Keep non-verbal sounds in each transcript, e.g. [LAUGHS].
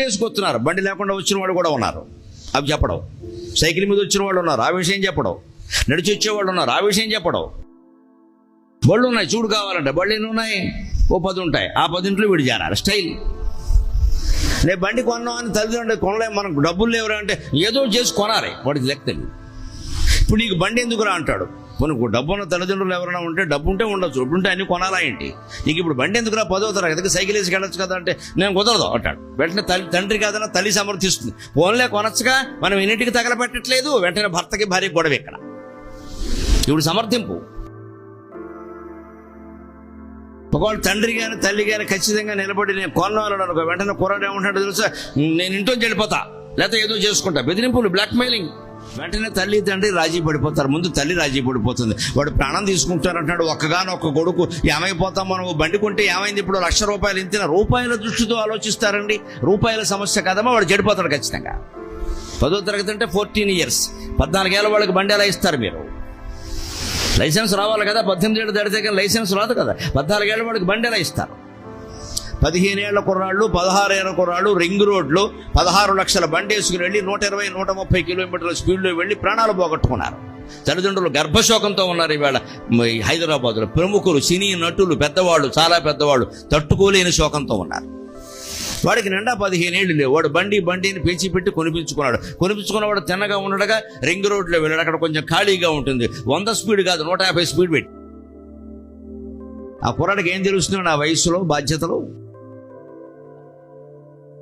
బండి వేసుకొస్తున్నారు బండి లేకుండా వచ్చిన వాళ్ళు కూడా ఉన్నారు. అవి చెప్పడం. సైకిల్ మీద వచ్చిన వాళ్ళు ఉన్నారు. ఆ విషయం చెప్పడం. నడిచి వచ్చేవాళ్ళు ఉన్నారు. ఆ విషయం చెప్పడం. బళ్ళు ఉన్నాయి. చూడు కావాలంటే బళ్ళు ఎన్ని ఉన్నాయి? ఓ పది ఉంటాయి. ఆ పదింట్లో వీడు చేరాలి. స్టైల్. నేను బండి కొన్నాం అని తల్లిదండ్రులు కొనలేము మనకు డబ్బులు లేవురా అంటే ఏదో చేసి కొనాలి. వాడికి లెక్క తెలియదు. ఇప్పుడు నీకు బండి ఎందుకురా అంటాడు? నువ్వు డబ్బు ఉన్న తల్లిదండ్రులు ఎవరైనా ఉంటే డబ్బు ఉంటే ఉండొచ్చు. డబ్బు ఉంటే అన్ని కొనాలా ఏంటి? నీకు ఇప్పుడు బండి ఎందుకురా పదో తరగతికి సైకిల్ వేసి వెళ్ళొచ్చు కదా అంటే నేను కుదరదు అంటాడు. వెంటనే తల్లి తండ్రి కాదన్నా తల్లి సమర్థిస్తుంది. ఫోన్లే కొనచ్చుగా మనం ఎన్నింటికి తగలపెట్టట్లేదు వెంటనే భర్తకి భార్య గొడవ ఇక్కడ. ఇప్పుడు సమర్థింపు. ఒకవేళ తండ్రి కానీ తల్లి కానీ ఖచ్చితంగా నిలబడి నేను కొన్నాను అనుకో వెంటనే కుర్రాడు ఏమంటాడు తెలుసా? నేను ఇంట్లో వెళ్ళిపోతా. లేకపోతే ఏదో చేసుకుంటా. బెదిరింపులు బ్లాక్ మెయిలింగ్ వెంటనే తల్లి తండ్రి రాజీ పడిపోతారు. ముందు తల్లి రాజీ పడిపోతుంది. వాడు ప్రాణం తీసుకుంటారంటాడు ఒక్కగానొక్క కొడుకు ఏమైపోతాం మనం? బండి కొంటే ఏమైంది? ఇప్పుడు లక్ష రూపాయలు ఇంతిన రూపాయల దృష్టితో ఆలోచిస్తారండి. రూపాయల సమస్య కదమ్మా వాడు చెడిపోతాడు ఖచ్చితంగా. పదో తరగతి అంటే ఫోర్టీన్ ఇయర్స్. పద్నాలుగేళ్ళ వాళ్ళకి బండి ఎలా ఇస్తారు మీరు? లైసెన్స్ రావాలి కదా? పద్దెనిమిది ఏళ్ళు దాటితే కానీ లైసెన్స్ రాదు కదా? పద్నాలుగేళ్ళ వాడికి బండి ఎలా ఇస్తారు? పదిహేనేళ్ళ కుర్రాళ్ళు పదహారేళ్ళ కుర్రాళ్ళు రింగ్ రోడ్లు పదహారు లక్షల బండి వేసుకుని వెళ్ళి నూట ఇరవై నూట ముప్పై కిలోమీటర్ల స్పీడ్లో వెళ్ళి ప్రాణాలు పోగొట్టుకున్నారు. తల్లిదండ్రులు గర్భశోకంతో ఉన్నారు ఈవేళ. ఈ హైదరాబాద్లో ప్రముఖులు సినీ నటులు పెద్దవాళ్ళు చాలా పెద్దవాళ్ళు తట్టుకోలేని శోకంతో ఉన్నారు. వాడికి నిండా పదిహేనేళ్ళు లేవు. వాడు బండి బండిని పెంచి పెట్టి కొనిపించుకున్నాడు. కొనిపించుకున్నవాడు తిన్నగా ఉండగా రింగ్ రోడ్లో వెళ్ళాడు. అక్కడ కొంచెం ఖాళీగా ఉంటుంది. వంద స్పీడ్ కాదు నూట యాభై స్పీడ్ పెట్టి. ఆ కుర్రాడికి ఏం తెలుస్తుంది? ఆ వయసులో బాధ్యతలు?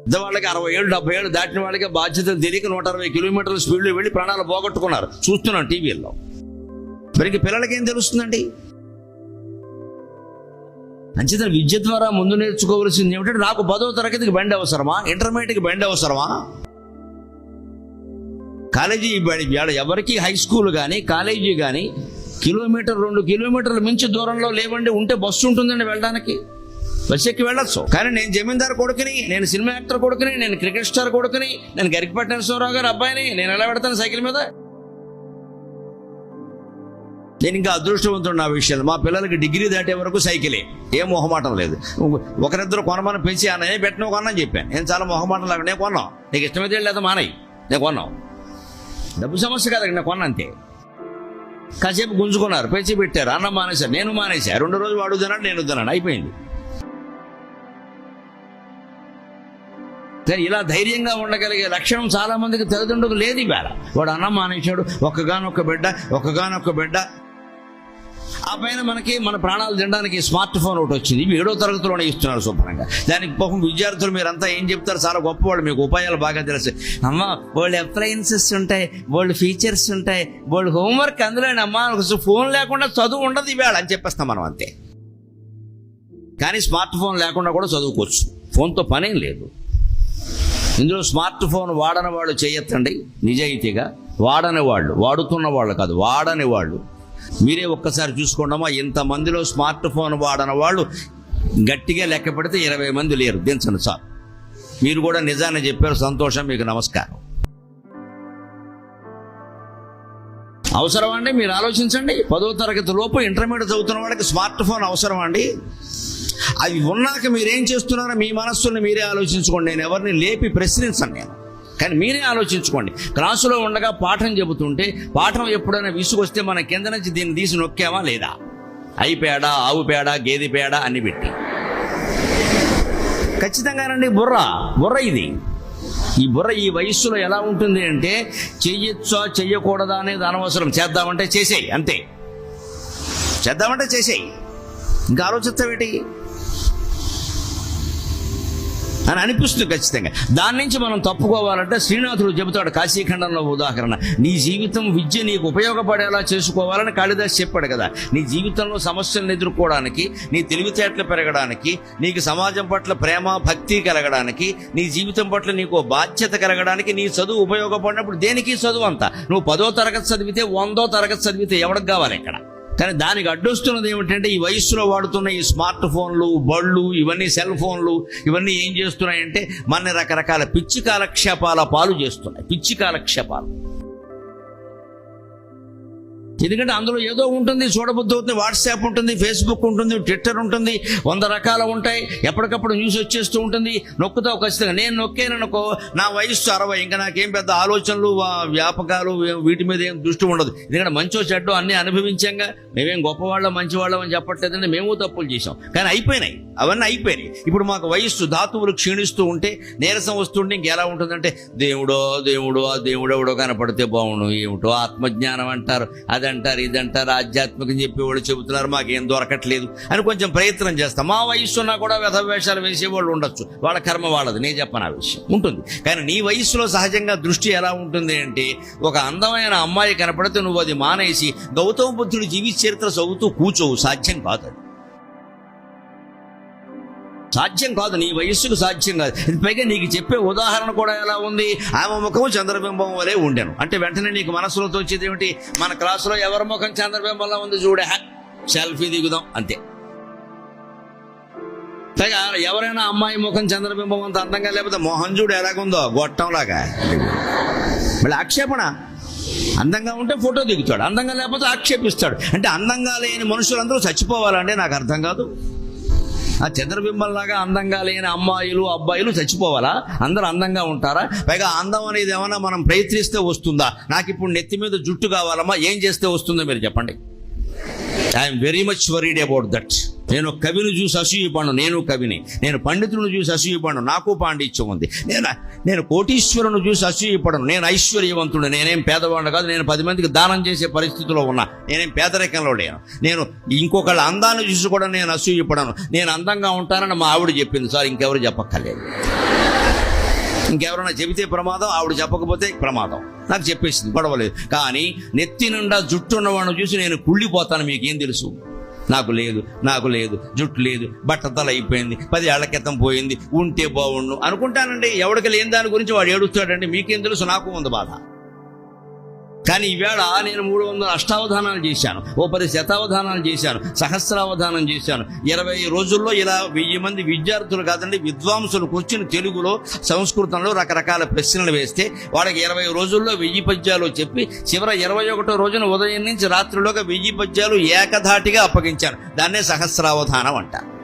పెద్దవాళ్ళకి అరవై ఏళ్ళు డెబ్బై ఏళ్ళు దాటిన వాళ్ళకి బాధ్యతలు తెలియక నూట అరవై కిలోమీటర్ల స్పీడ్లో వెళ్ళి ప్రాణాలు పోగొట్టుకున్నారు. చూస్తున్నాం టీవీల్లో. మరికి పిల్లలకి ఏం తెలుస్తుందండి? అంచేత విద్య ద్వారా ముందు నేర్చుకోవలసింది ఏమిటంటే నాకు పదో తరగతికి బండి అవసరమా? ఇంటర్మీడియట్కి బండి అవసరమా? కాలేజీ బండి ఎవరికి హై స్కూల్ కానీ కాలేజీ కానీ కిలోమీటర్ రెండు కిలోమీటర్ల మించి దూరంలో లేవండి ఉంటే బస్సు ఉంటుందండి వెళ్ళడానికి. బస్సు ఎక్కి వెళ్ళొచ్చు. కానీ నేను జమీందారు కొడుకుని నేను సినిమా యాక్టర్ కొడుకుని నేను క్రికెట్ స్టార్ కొడుకుని నేను గరికపట్న నరసింహరావు గారు అబ్బాయిని నేను ఎలా పెడతాను సైకిల్ మీద? నేను ఇంకా అదృష్టవంతుడు నా విషయాలు. మా పిల్లలకి డిగ్రీ దాటే వరకు సైకిలే. ఏం మొహమాటం లేదు. ఒకరిద్దరు కొనమని పెంచి అన్న ఏ పెట్టిన కొనని చెప్పాను. నేను చాలా మొహమాటం లేక నేను కొన్నాం నీకు ఇష్టమైతే లేదా మానయ్య నేను కొన్నాం డబ్బు సమస్య కాదు నేను కొన్నా అంతే. కాసేపు గుంజుకున్నారు. పెంచి పెట్టారు. అన్న మానేశారు. నేను మానేశా. రెండు రోజులు వాడు తిన్నాడు నేను తిన్నాను. అయిపోయింది. సరే ఇలా ధైర్యంగా ఉండగలిగే లక్షణం చాలా మందికి తల్లిదండ్రులకు లేదు ఇవాళ. వాడు అన్నం మానేశాడు ఒక్కగానొక్క బిడ్డ ఒక్కగానొక్క బిడ్డ. ఆ పైన మనకి మన ప్రాణాలు తినడానికి స్మార్ట్ ఫోన్ ఒకటి వచ్చింది ఇవి ఏడో తరగతిలోనే ఇస్తున్నారు శుభ్రంగా. దానికి పాపం విద్యార్థులు మీరంతా ఏం చెప్తారు? చాలా గొప్పవాళ్ళు మీకు ఉపాయాలు బాగా తెలుసు. అమ్మ వాళ్ళు అప్లయన్సెస్ ఉంటాయి వాళ్ళు ఫీచర్స్ ఉంటాయి వాళ్ళు హోంవర్క్ అందులోనే అమ్మ ఫోన్ లేకుండా చదువు ఉండదు ఇవాళ అని చెప్పేస్తాం మనం అంతే. కానీ స్మార్ట్ ఫోన్ లేకుండా కూడా చదువుకోవచ్చు. ఫోన్తో పనేం లేదు. ఇందులో స్మార్ట్ ఫోన్ వాడని వాళ్ళు చేయొద్దండి నిజాయితీగా వాడని వాళ్ళు వాడుతున్న వాళ్ళు కాదు వాడని వాళ్ళు. మీరే ఒక్కసారి చూసుకోండమ్మా ఇంతమందిలో స్మార్ట్ ఫోన్ వాడని వాళ్ళు గట్టిగా లెక్క పెడితే ఇరవై మంది లేరు. దించండి సార్. మీరు కూడా నిజాన్ని చెప్పారు సంతోషం మీకు నమస్కారం. అవసరం అండి? మీరు ఆలోచించండి. పదో తరగతి లోపు ఇంటర్మీడియట్ చదువుతున్న వాళ్ళకి స్మార్ట్ ఫోన్ అవసరం అండి? అవి ఉన్నాక మీరేం చేస్తున్నారో మీ మనస్సుని మీరే ఆలోచించుకోండి. నేను ఎవరిని లేపి ప్రశ్నించను నేను. కానీ మీరే ఆలోచించుకోండి. క్లాసులో ఉండగా పాఠం చెబుతుంటే పాఠం ఎప్పుడైనా విసుగొస్తే మన కింద నుంచి దీన్ని తీసి నొక్కామా లేదా? ఐ పేడ ఆవు పేడ గేదె పేడ అని పెట్టి. ఖచ్చితంగానండి బుర్ర. బుర్ర ఇది. ఈ బుర్ర ఈ వయస్సులో ఎలా ఉంటుంది అంటే చెయ్యొచ్చా చెయ్యకూడదా అనేది అనవసరం. చేద్దామంటే చేసేయి అంతే. చేద్దామంటే చేసేయి. ఇంకా ఆలోచిస్తావేటి? అని అనిపిస్తుంది ఖచ్చితంగా. దాని నుంచి మనం తప్పుకోవాలంటే శ్రీనాథుడు చెబుతాడు కాశీఖండంలో ఉదాహరణ నీ జీవితం విద్య నీకు ఉపయోగపడేలా చేసుకోవాలని కాళిదాస్ చెప్పాడు కదా. నీ జీవితంలో సమస్యలను ఎదుర్కోవడానికి నీ తెలివితేటలు పెరగడానికి నీకు సమాజం పట్ల ప్రేమ భక్తి కలగడానికి నీ జీవితం పట్ల నీకు బాధ్యత కలగడానికి నీ చదువు ఉపయోగపడినప్పుడు దేనికి చదువు అంతా? నువ్వు పదో తరగతి చదివితే వందో తరగతి చదివితే ఎవరికి కావాలి ఇక్కడ? కానీ దానికి అడ్డొస్తున్నది ఏమిటంటే ఈ వయస్సులో వాడుతున్న ఈ స్మార్ట్ ఫోన్లు బళ్ళు ఇవన్నీ సెల్ ఫోన్లు ఇవన్నీ ఏం చేస్తున్నాయంటే మన రకరకాల పిచ్చి కాలక్షేపాల పాలు చేస్తున్నాయి. పిచ్చి కాలక్షేపాలు. ఎందుకంటే అందులో ఏదో ఉంటుంది చూడబుద్ధి అవుతుంది వాట్సాప్ ఉంటుంది ఫేస్బుక్ ఉంటుంది ట్విట్టర్ ఉంటుంది వంద రకాలు ఉంటాయి. ఎప్పటికప్పుడు న్యూస్ వచ్చేస్తూ ఉంటుంది. నొక్కుతావు ఖచ్చితంగా. నేను నొక్కాననుకో నా వయస్సు అరవై ఇంకా నాకేం పెద్ద ఆలోచనలు వ్యాపకాలు వీటి మీద ఏం దృష్టి ఉండదు. ఎందుకంటే మంచో చెడ్డో అన్ని అనుభవించాంగా మేమేం గొప్పవాళ్ళం మంచివాళ్ళం అని చెప్పట్లేదండి మేము తప్పులు చేసాం కానీ అయిపోయినాయి. అవన్నీ అయిపోయినాయి. ఇప్పుడు మాకు వయస్సు ధాతువులు క్షీణిస్తూ ఉంటే నీరసం వస్తుంటే ఇంకెలా ఉంటుందంటే దేవుడో దేవుడో దేవుడెవడో కనపడితే బాగుండు ఏమిటో ఆత్మజ్ఞానం అంటారు. అదంటారు ఇదంటారు ఆధ్యాత్మికం చెప్పేవాళ్ళు చెబుతున్నారు మాకేం దొరకట్లేదు అని కొంచెం ప్రయత్నం చేస్తాం. మా వయస్సున్నా కూడా వ్యధవేషాలు వేసేవాళ్ళు ఉండొచ్చు. వాళ్ళ కర్మ వాళ్ళది నేను చెప్పను ఆ విషయం. ఉంటుంది. కానీ నీ వయస్సులో సహజంగా దృష్టి ఎలా ఉంటుంది అంటే ఒక అందమైన అమ్మాయి కనపడితే నువ్వు అది మానేసి గౌతమ బుద్ధుడి జీవిత చరిత్ర చదువుతూ కూర్చోవు. సాధ్యం కాదు సాధ్యం కాదు నీ వయస్సుకు సాధ్యం కాదు. ఇది పైగా నీకు చెప్పే ఉదాహరణ కూడా ఎలా ఉంది? ఆమె ముఖం చంద్రబింబం వలె ఉండేను. అంటే వెంటనే నీకు మనసులో తోచేది ఏమిటి? మన క్లాసులో ఎవరి ముఖం చంద్రబింబంలో ఉంది చూడే. సెల్ఫీ దిగుదాం అంతే. పైగా ఎవరైనా అమ్మాయి ముఖం చంద్రబింబం అంత అందంగా లేకపోతే మోహన్ చూడు ఎలాగుందో గొట్టంలాగా. మళ్ళీ ఆక్షేపణ. అందంగా ఉంటే ఫోటో దిగుతాడు. అందంగా లేకపోతే ఆక్షేపిస్తాడు. అంటే అందంగా లేని మనుషులందరూ చచ్చిపోవాలంటే నాకు అర్థం కాదు. ఆ చంద్రబింబంలాగా అందంగా లేని అమ్మాయిలు అబ్బాయిలు చచ్చిపోవాలా? అందరు అందంగా ఉంటారా? పైగా అందం అనేది ఏమైనా మనం ప్రయత్నిస్తే వస్తుందా? నాకు ఇప్పుడు నెత్తి మీద జుట్టు కావాలమ్మా ఏం చేస్తే వస్తుందో మీరు చెప్పండి. I'm very much worried about that నేను కవిని చూసి అసూయపడను నేను కవిని. నేను పండితులను చూసి అసూయపడను నాకు పాండిత్యం ఉంది. నేను నేను కోటీశ్వరుని చూసి అసూయపడను నేను ఐశ్వర్యవంతుడు నేనేం పేదవాడు కాదు నేను పది మందికి దానం చేసే పరిస్థితిలో ఉన్నా. నేనేం పేదరికంలో లేను. నేను ఇంకొకళ్ళ అందాన్ని చూసి కూడా నేను అసూయపడను. నేను అందంగా ఉంటానని మా ఆవిడ చెప్పింది. సార్ ఇంకెవరు చెప్పక్కర్లేదు. ఇంకెవరైనా చెబితే ప్రమాదం ఆవిడ చెప్పకపోతే ప్రమాదం. నాకు చెప్పేసింది గొడవలేదు కానీ నెత్తి నిండా జుట్టు ఉన్నవాడిని చూసి నేను కుళ్ళిపోతాను మీకేం తెలుసు? నాకు లేదు నాకు లేదు జుట్టు లేదు బట్టతల అయిపోయింది పది ఏళ్ళ క్రితం పోయింది ఉంటే బాగుండు అనుకుంటానండి. ఎవడికి లేని దాని గురించి వాడు ఏడుస్తాడండి. మీకేం తెలుసు? నాకు ఉంది బాధ. కానీ ఈవేళ నేను మూడు వందల అష్టావధానాలు చేశాను. ఓ పది శతావధానాలు చేశాను. సహస్రావధానం చేశాను. ఇరవై రోజుల్లో ఇలా వెయ్యి మంది విద్యార్థులు కాదండి విద్వాంసులు కూర్చుని తెలుగులో సంస్కృతంలో రకరకాల ప్రశ్నలు వేస్తే వాళ్ళకి ఇరవై రోజుల్లో వెయ్యి పద్యాలు చెప్పి చివర ఇరవై ఒకటో రోజున ఉదయం నుంచి రాత్రిలోగా వెయ్యి పద్యాలు ఏకధాటిగా అప్పగించాను దాన్నే సహస్రావధానం అంటారు.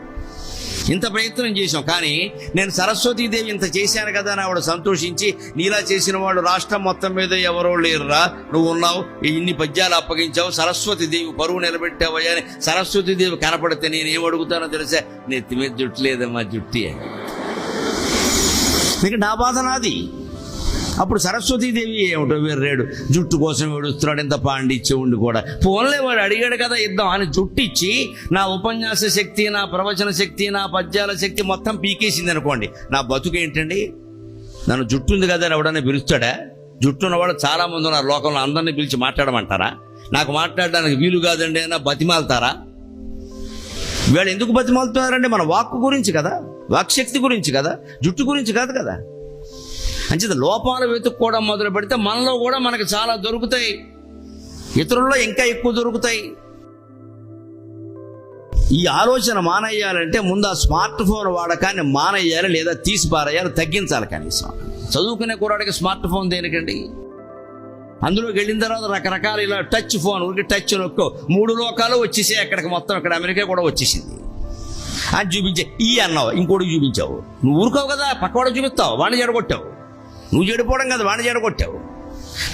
ఇంత ప్రయత్నం చేశాం. కానీ నేను సరస్వతీదేవి ఇంత చేశాను కదా అని ఆవిడ సంతోషించి నీలా చేసిన వాళ్ళు రాష్ట్రం మొత్తం మీద ఎవరో లేరురా. నువ్వు ఉన్నావు ఇన్ని పద్యాలు అప్పగించావు సరస్వతీదేవి పరువు నిలబెట్టావయ్యా అని సరస్వతీదేవి కనపడితే నేను ఏం అడుగుతానో తెలుసా? నెత్తి మీద జుట్టు లేదమ్మా జుట్టి. అని నా బాధ నాది? అప్పుడు సరస్వతీదేవి ఏమిటో వీర్రేడు జుట్టు కోసం ఏడుస్తున్నాడు ఇంత పాండిత్యం ఉండి కూడా. పోన్లే వాడు అడిగాడు కదా ఇద్దాం అని జుట్టు ఇచ్చి నా ఉపన్యాస శక్తి నా ప్రవచన శక్తి నా పద్యాల శక్తి మొత్తం పీకేసింది అనుకోండి. నా బతుకు ఏంటండి? నన్ను జుట్టు ఉంది కదా అని ఎవడన్నా పిలుస్తాడా? జుట్టు ఉన్నవాడు చాలా మంది ఉన్నారు లోకంలో అందరినీ పిలిచి మాట్లాడమంటారా? నాకు మాట్లాడడానికి వీలు కాదండి అయినా బతిమాలతారా? వీళ్ళు ఎందుకు బతిమాలుతున్నారండి? మన వాక్కు గురించి కదా వాక్శక్తి గురించి కదా జుట్టు గురించి కాదు కదా. అంచేత లోపాలు వెతుక్కోవడం మొదలు పెడితే మనలో కూడా మనకు చాలా దొరుకుతాయి. ఇతరుల్లో ఇంకా ఎక్కువ దొరుకుతాయి. ఈ ఆలోచన మానేయాలంటే ముందు ఆ స్మార్ట్ ఫోన్ వాడకాన్ని మానేయాలి లేదా తీసి పారేయాలి తగ్గించాలి కనీసం. చదువుకునే కుర్రాడికి స్మార్ట్ ఫోన్ దేనికండి? అందులోకి వెళ్ళిన తర్వాత రకరకాల ఇలా టచ్ ఫోన్ ఊరికి టచ్ నొక్కో. మూడు లోకాలు వచ్చేసాయి అక్కడికి మొత్తం ఇక్కడ అమెరికా కూడా వచ్చేసింది. అని చూపించే ఈ అన్నావు ఇంకోటి చూపించావు. నువ్వు ఊరుకోవు కదా పక్కవాడు చూపిస్తావు వాడిని చెడగొట్టావు. నువ్వు చెడిపోవడం కదా వాడిని చెడగొట్టావు.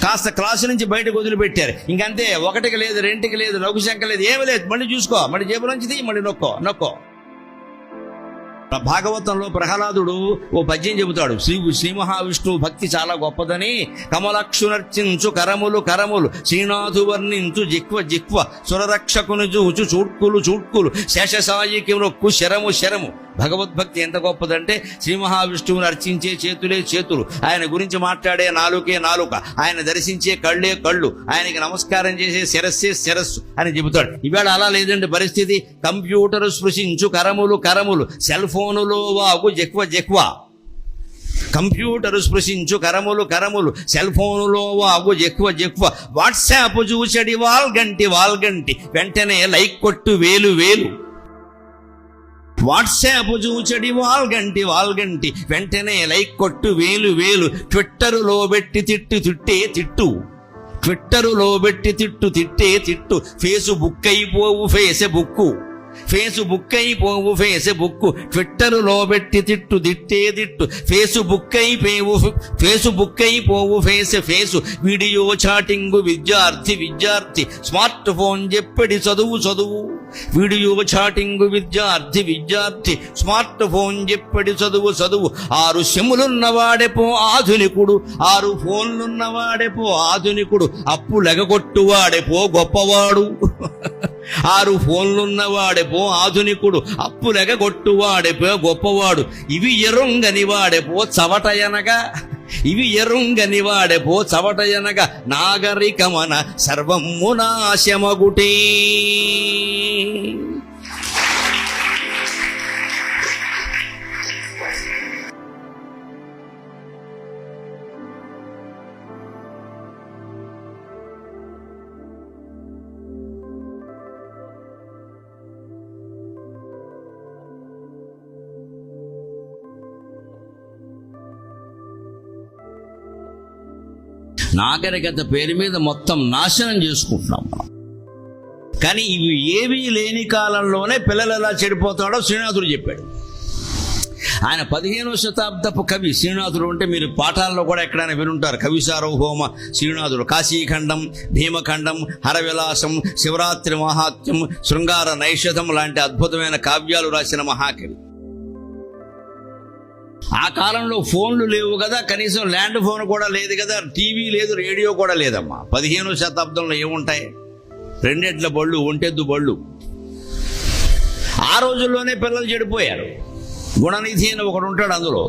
కాస్త క్లాసు నుంచి బయటకు వదిలిపెట్టారు. ఇంకంతే ఒకటికి లేదు రెండుకి లేదు లఘుశంక లేదు ఏమీ లేదు. మళ్ళీ చూసుకో మళ్ళీ జేబు నుంచి తీయి మళ్ళీ నొక్కో నొక్కో. భాగవతంలో ప్రహ్లాదుడు ఓ పద్యం చెబుతాడు. శ్రీ శ్రీ మహావిష్ణువు భక్తి చాలా గొప్పదని కమలక్షునర్చించు కరములు కరములు శ్రీనాథు వర్ణించు జిక్వ జిక్వ సురరక్షకుని చూచు చూడ్కులు చూడ్కులు శేషసాయికి నొక్కు శరము శరము. భగవద్భక్తి ఎంత గొప్పదంటే శ్రీ మహావిష్ణువుని అర్చించే చేతులే చేతులు. ఆయన గురించి మాట్లాడే నాలుకే నాలుక ఆయన దర్శించే కళ్ళే కళ్ళు ఆయనకి నమస్కారం చేసే శిరస్సే శిరస్సు అని చెబుతాడు. ఇవాళ అలా లేదండి పరిస్థితి. కంప్యూటర్ స్పృశించు కరములు కరములు సెల్ ఫోన్ ఫోనులో వాగు జెక్వ జెక్వ. కంప్యూటర్ స్పృశించు కరములు కరములు. సెల్ ఫోనులో వాగు ఎక్కువ ఎక్కువ వాట్సాప్ చూచడి వాల్గంటి వాల్గంటి. వెంటనే లైక్ కొట్టు వేలు వేలు. వాట్సాప్ చూచడి వాల్గంటి వాల్గంటి. వెంటనే లైక్ కొట్టు వేలు వేలు. ట్విట్టరులో పెట్టి తిట్టు తిట్టే తిట్టు. ట్విట్టరులో పెట్టి తిట్టు తిట్టే తిట్టు. ఫేసుబుక్ అయిపోవు ఫేసబుక్కు. ఫేసుబుక్ అయిపోవు ఫేసబుక్ ట్విట్టరులో పెట్టి తిట్టు దిట్టే దిట్టు ఫేసుబుక్ అయిపోవు ఫేసుబుక్ అయిపోవు ఫేస్ ఫేసు. వీడియో చాటింగ్ విద్యార్థి విద్యార్థి. స్మార్ట్ ఫోన్ చెప్పడి చదువు చదువు. వీడియో చాటింగ్ విద్యార్థి విద్యార్థి. స్మార్ట్ ఫోన్ చెప్పడి చదువు చదువు. ఆరు సెములున్నవాడెపో ఆధునికుడు. ఆరు ఫోన్లున్నవాడెపో ఆధునికుడు. అప్పు లెగగొట్టువాడెపో గొప్పవాడు. [LAUGHS] ఆరు ఫోన్లున్నవాడెపో ఆధునికుడు. అప్పు లెగగొట్టువాడెపో గొప్పవాడు. ఇవి ఎరుంగని వాడెపో చవటయనగా. ఇవి ఎరుంగని వాడెపో చవటయనగా. నాగరికమన సర్వము నాశమగుటే నాగరికత పేరు మీద మొత్తం నాశనం చేసుకుంటున్నాం మనం. కానీ ఇవి ఏవీ లేని కాలంలోనే పిల్లలు ఎలా చెడిపోతాడో శ్రీనాథుడు చెప్పాడు. ఆయన పదిహేనవ శతాబ్దపు కవి శ్రీనాథుడు అంటే మీరు పాఠాల్లో కూడా ఎక్కడైనా వినుంటారు. కవి సార్వభౌమ శ్రీనాథుడు కాశీఖండం భీమఖండం హరవిలాసం శివరాత్రి మహాత్యం శృంగార నైషధం లాంటి అద్భుతమైన కావ్యాలు రాసిన మహాకవి. ఆ కాలంలో ఫోన్లు లేవు కదా కనీసం ల్యాండ్ ఫోన్ కూడా లేదు కదా టీవీ లేదు రేడియో కూడా లేదమ్మా. పదిహేనవ శతాబ్దంలో ఏముంటాయి? రెండెడ్ల బళ్ళు ఒంటెద్దు బళ్ళు. ఆ రోజుల్లోనే పిల్లలు చెడిపోయారు. గుణనిధి అని ఒకడు ఉంటాడు అందులో.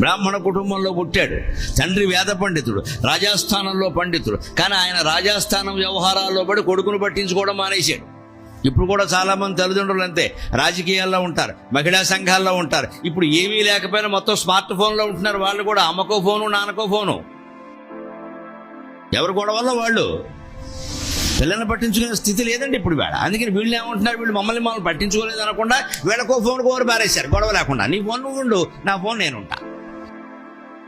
బ్రాహ్మణ కుటుంబంలో పుట్టాడు. తండ్రి వేద పండితుడు రాజాస్థానంలో పండితుడు. కానీ ఆయన రాజాస్థానం వ్యవహారాల్లో పడి కొడుకును పట్టించుకోవడం మానేశాడు. ఇప్పుడు కూడా చాలా మంది తల్లిదండ్రులు అంతే. రాజకీయాల్లో ఉంటారు మహిళా సంఘాల్లో ఉంటారు. ఇప్పుడు ఏమీ లేకపోయినా మొత్తం స్మార్ట్ ఫోన్లో ఉంటున్నారు వాళ్ళు కూడా. అమ్మకో ఫోను నాన్నకో ఫోను. ఎవరు గొడవల్లో వాళ్ళు? పిల్లల్ని పట్టించుకునే స్థితి లేదండి ఇప్పుడు వేళ. అందుకని వీళ్ళు ఏమంటున్నారు? వీళ్ళు మమ్మల్ని మమ్మల్ని పట్టించుకోలేదు అనకుండా వీళ్ళకో ఫోన్ కోరు బారేశారు గొడవ లేకుండా. నీ ఫోన్ నువ్వు ఉండు నా ఫోన్ నేను ఉంటా.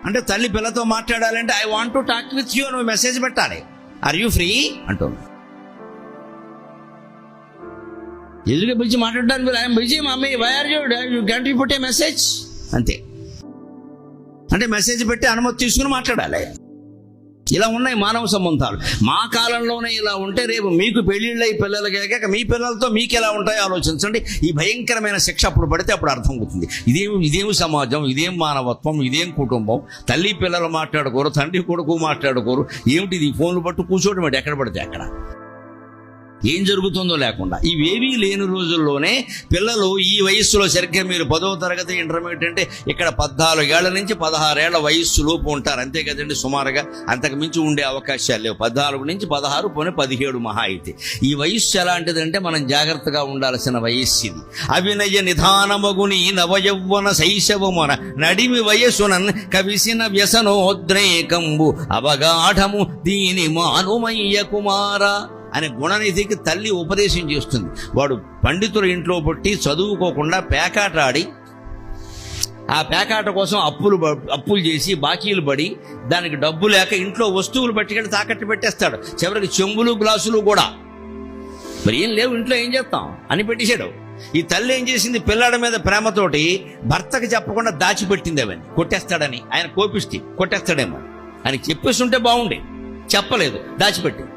అంటే తల్లి పిల్లతో మాట్లాడాలంటే I want to talk with you నువ్వు మెసేజ్ పెట్టాలి. ఆర్ యూ ఫ్రీ అంటుంది. ఎదురుగా పిలిచి మాట్లాడడానికి I'm busy mummy why are you you గంట పుట్ ఏ మెసేజ్ అంతే. అంటే మెసేజ్ పెట్టి అనుమతి తీసుకుని మాట్లాడాలి. ఇలా ఉన్నాయి మానవ సంబంధాలు. మా కాలంలోనే ఇలా ఉంటే రేపు మీకు పెళ్ళిళ్ళై పిల్లలు కాక మీ పిల్లలతో మీకు ఎలా ఉంటాయో ఆలోచించండి. ఈ భయంకరమైన శిక్ష అప్పుడు పడితే అప్పుడు అర్థం అవుతుంది. ఇదేం ఇదేం సమాజం ఇదేం మానవత్వం ఇదేం కుటుంబం. తల్లి పిల్లలు మాట్లాడుకోరు తండ్రి కొడుకు మాట్లాడుకోరు. ఏమిటి ఈ ఫోన్లు పట్టు కూర్చోవడం ఎక్కడ పడితే అక్కడ. ఏం జరుగుతుందో లేకుండా. ఇవేవీ లేని రోజుల్లోనే పిల్లలు ఈ వయస్సులో సరిగ్గా మీరు పదవ తరగతి ఇంటర్మీడియట్ అంటే ఇక్కడ పద్నాలుగేళ్ళ నుంచి పదహారేళ్ళ వయస్సు లోపు ఉంటారు. అంతే కదండి సుమారుగా. అంతకు మించి ఉండే అవకాశాలు లేవు. పద్నాలుగు నుంచి పదహారు పోనీ పదిహేడు మహా అయితే. ఈ వయస్సు ఎలాంటిదంటే మనం జాగ్రత్తగా ఉండాల్సిన వయస్సు ఇది. అవినయ నిధానమగుని నవయౌవన శైశవమున నడిమి వయస్సునన్ కవిసిన వ్యసనోద్రేకంబు. అవగాఢము దీని మానుమయ్య కుమార. అనే గుణనిధికి తల్లి ఉపదేశం చేస్తుంది. వాడు పండితుల ఇంట్లో పుట్టి చదువుకోకుండా పేకాట ఆడి ఆ పేకాట కోసం అప్పులు అప్పులు చేసి బాకీలు పడి దానికి డబ్బు లేక ఇంట్లో వస్తువులు పట్టుకెళ్ళి తాకట్టు పెట్టేస్తాడు. చివరికి చెంబులు గ్లాసులు కూడా. మరి ఏం లేవు ఇంట్లో ఏం చేస్తాం? అని పెట్టేశాడు. ఈ తల్లి ఏం చేసింది? పిల్లాడి మీద ప్రేమతోటి భర్తకి చెప్పకుండా దాచిపెట్టింది అవన్నీ కొట్టేస్తాడని. ఆయన కోపిస్తే కొట్టేస్తాడేమో అని. చెప్పేసి ఉంటే బాగుండే చెప్పలేదు. దాచిపెట్టింది.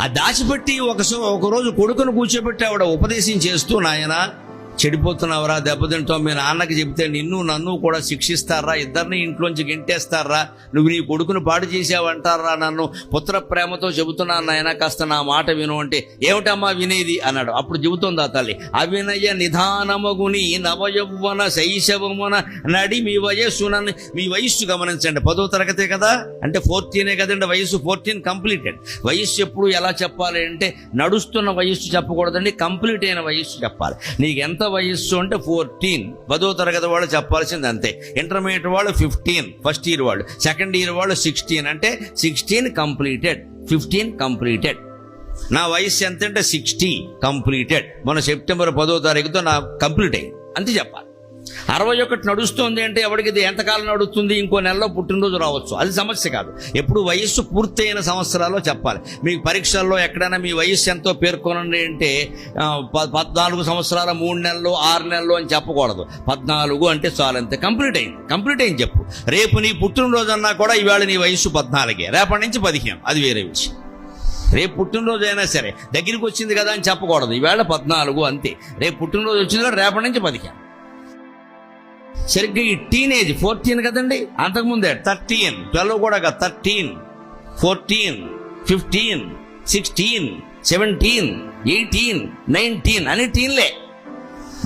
ఆ దాచిపెట్టి ఒక సో- కొడుకును కూర్చోబెట్టి ఆవిడ ఉపదేశం చేస్తూ నాయన చెడిపోతున్నావురా దెబ్బతింటావు. మీ నాన్నకి చెబితే నిన్ను నన్ను కూడా శిక్షిస్తారా? ఇద్దరిని ఇంట్లోంచి గెంటేస్తారా? నువ్వు నీ కొడుకును పాడు చేసావంటారా నన్ను? పుత్ర ప్రేమతో చెబుతున్నాను నాయన కాస్త నా మాట విను అంటే ఏమిటమ్మా వినేది? అన్నాడు. అప్పుడు చెబుతుంది ఆ తల్లి అవినయ నిధానమగుని నవయవ్వన శైశవమున నడి మీ వయస్సునని మీ వయస్సు గమనించండి. పదో తరగతే కదా? అంటే ఫోర్టీనే కదండి వయస్సు ఫోర్టీన్ కంప్లీటెడ్. వయస్సు ఎప్పుడు ఎలా చెప్పాలి అంటే నడుస్తున్న వయస్సు చెప్పకూడదండి కంప్లీట్ అయిన వయస్సు చెప్పాలి. నీకు ఎంత వయస్సు అంటే ఫోర్టీన్. పదో తరగతి వాళ్ళు చెప్పాల్సింది అంతే. ఇంటర్మీడియట్ వాళ్ళు ఫిఫ్టీన్ ఫస్ట్ ఇయర్ వాళ్ళు. సెకండ్ ఇయర్ వాళ్ళు సిక్స్టీన్. అంటే సిక్స్టీన్ కంప్లీటెడ్ ఫిఫ్టీన్ కంప్లీటెడ్. నా వయసు ఎంత అంటే సిక్స్టీ కంప్లీటెడ్. మన సెప్టెంబర్ పదో తారీఖుతో నా కంప్లీట్ అయింది. అంతే చెప్పాలి. అరవై ఒకటి నడుస్తుంది అంటే ఎవరికి ఇది ఎంతకాలం నడుస్తుంది? ఇంకో నెలలో పుట్టినరోజు రావచ్చు. అది సమస్య కాదు. ఎప్పుడు వయస్సు పూర్తయిన సంవత్సరాల్లో చెప్పాలి. మీకు పరీక్షల్లో ఎక్కడైనా మీ వయస్సు ఎంతో పేర్కొనండి అంటే పద్నాలుగు సంవత్సరాల మూడు నెలలు ఆరు నెలలు అని చెప్పకూడదు. పద్నాలుగు అంటే చాలు అంతే. కంప్లీట్ అయింది. కంప్లీట్ అయింది చెప్పు. రేపు నీ పుట్టినరోజు అన్నా కూడా ఈవేళ నీ వయస్సు పద్నాలుగే. రేపటి నుంచి పదిహేను. అది వేరే విషయం. రేపు పుట్టినరోజు అయినా సరే దగ్గరికి వచ్చింది కదా అని చెప్పకూడదు. ఈవేళ పద్నాలుగు అంతే. రేపు పుట్టినరోజు వచ్చింది కూడా రేపటి నుంచి పదిహేను. సరిగ్గా ఈ టీనేజ్ ఫోర్టీన్ కదండి? అంతకుముందే థర్టీన్ ట్వెల్వ్ కూడా కాదు thirteen fourteen fifteen sixteen seventeen eighteen nineteen అని టీన్లే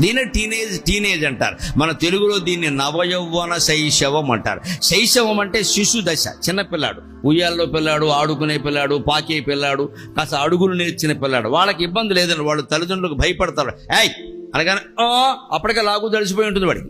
దీన్ని టీనేజ్ టీనేజ్ అంటారు. మన తెలుగులో దీన్ని నవయౌవన శైశవం అంటారు. శైశవం అంటే శిశు దశ చిన్నపిల్లాడు ఉయ్యాల్లో పిల్లాడు ఆడుకునే పిల్లాడు పాకే పిల్లాడు కాస్త అడుగులు నేర్చిన పిల్లాడు. వాళ్ళకి ఇబ్బంది లేదండి వాళ్ళు తల్లిదండ్రులకు భయపడతారు. ఏయ్ అనగానే అప్పటికే లాగు తడిసిపోయి ఉంటుంది వాడికి.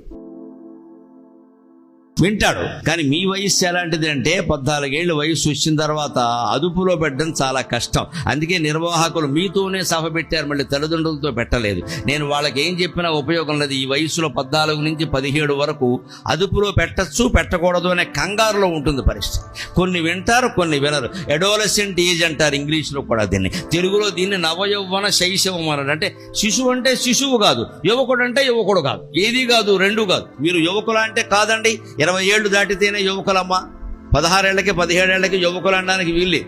వింటాడు. కానీ మీ వయస్సు ఎలాంటిది అంటే పద్నాలుగేళ్ళు వయసు వచ్చిన తర్వాత అదుపులో పెట్టడం చాలా కష్టం. అందుకే నిర్వాహకులు మీతోనే సభ పెట్టారు మళ్ళీ తల్లిదండ్రులతో పెట్టలేదు. నేను వాళ్ళకి ఏం చెప్పినా ఉపయోగం లేదు. ఈ వయసులో పద్నాలుగు నుంచి పదిహేడు వరకు అదుపులో పెట్టచ్చు పెట్టకూడదు అనే కంగారులో ఉంటుంది పరిస్థితి. కొన్ని వింటారు కొన్ని వినరు. ఎడోలసెంట్ ఏజ్ అంటారు ఇంగ్లీష్లో కూడా దీన్ని. తెలుగులో దీన్ని నవయౌవన శైశవం అన్నాడు అంటే శిశువు అంటే శిశువు కాదు. యువకుడు అంటే యువకుడు కాదు. ఏది కాదు రెండు కాదు. మీరు యువకులు అంటే కాదండి ఇరవై ఏళ్ళు దాటితేనే యువకులమ్మ. పదహారేళ్ళకి పదిహేడేళ్ళకి యువకులు అనడానికి వీళ్ళే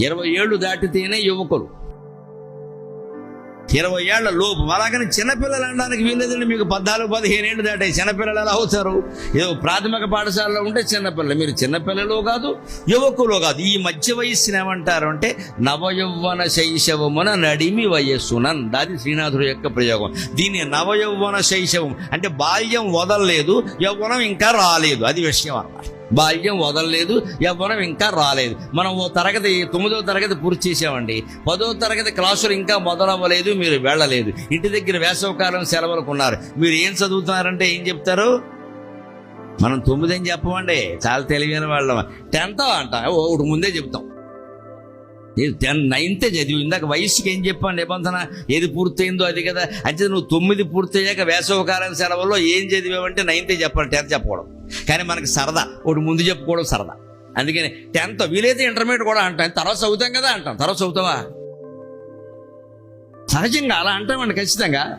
ఇరవై ఏళ్ళు దాటితేనే యువకులు. ఇరవై ఏళ్ళ లోపు అలాగని చిన్నపిల్లలు అనడానికి వీల్లేదండి. మీకు పద్నాలుగు పదిహేను ఏళ్ళు దాటాయి. చిన్నపిల్లలు ఎలా అవుతారు? ఏదో ప్రాథమిక పాఠశాలలో ఉంటే చిన్నపిల్లలు. మీరు చిన్నపిల్లలు కాదు యువకులు కాదు. ఈ మధ్య వయస్సును ఏమంటారు అంటే నవయౌవన శైశవమున నడిమి వయస్సునన్. దాది శ్రీనాథుడు యొక్క ప్రయోగం. దీన్ని నవయౌవన శైశవం అంటే బాల్యం వదలలేదు యౌవనం ఇంకా రాలేదు. అది విషయం అన్నమాట. బాల్యం వదలలేదు యవ్వనం ఇంకా రాలేదు. మనం ఓ తరగతి తొమ్మిదో తరగతి పూర్తి చేసామండి పదో తరగతి క్లాసులు ఇంకా మొదలవ్వలేదు మీరు వెళ్ళలేదు. ఇంటి దగ్గర వేసవకాలం సెలవులకు ఉన్నారు. మీరు ఏం చదువుతున్నారంటే ఏం చెప్తారు? మనం తొమ్మిది అని చెప్పమండి. చాలా తెలివైన వాళ్ళం. టెన్త్ అంట. ఒకటి ముందే చెప్తాం. టెన్ నైన్తే చదివి ఇందాక వయసుకి ఏం చెప్పాను నిబంధన? ఏది పూర్తయిందో అది కదా. అంటే నువ్వు తొమ్మిది పూర్తయ్యాక వేసవకాలం సెలవుల్లో ఏం చదివావంటే నైన్తే చెప్పాలి టెన్త్ చెప్పకూడదు. కానీ మనకి సరదా. ఒకటి ముందు చెప్పుకోవడం సరదా. అందుకని టెన్త్ వీలైతే ఇంటర్మీడియట్ కూడా అంటాం. తర్వాత చదువుతాం కదా అంటాం. తర్వాత చదువుతావా? సహజంగా అలా అంటామండి ఖచ్చితంగా.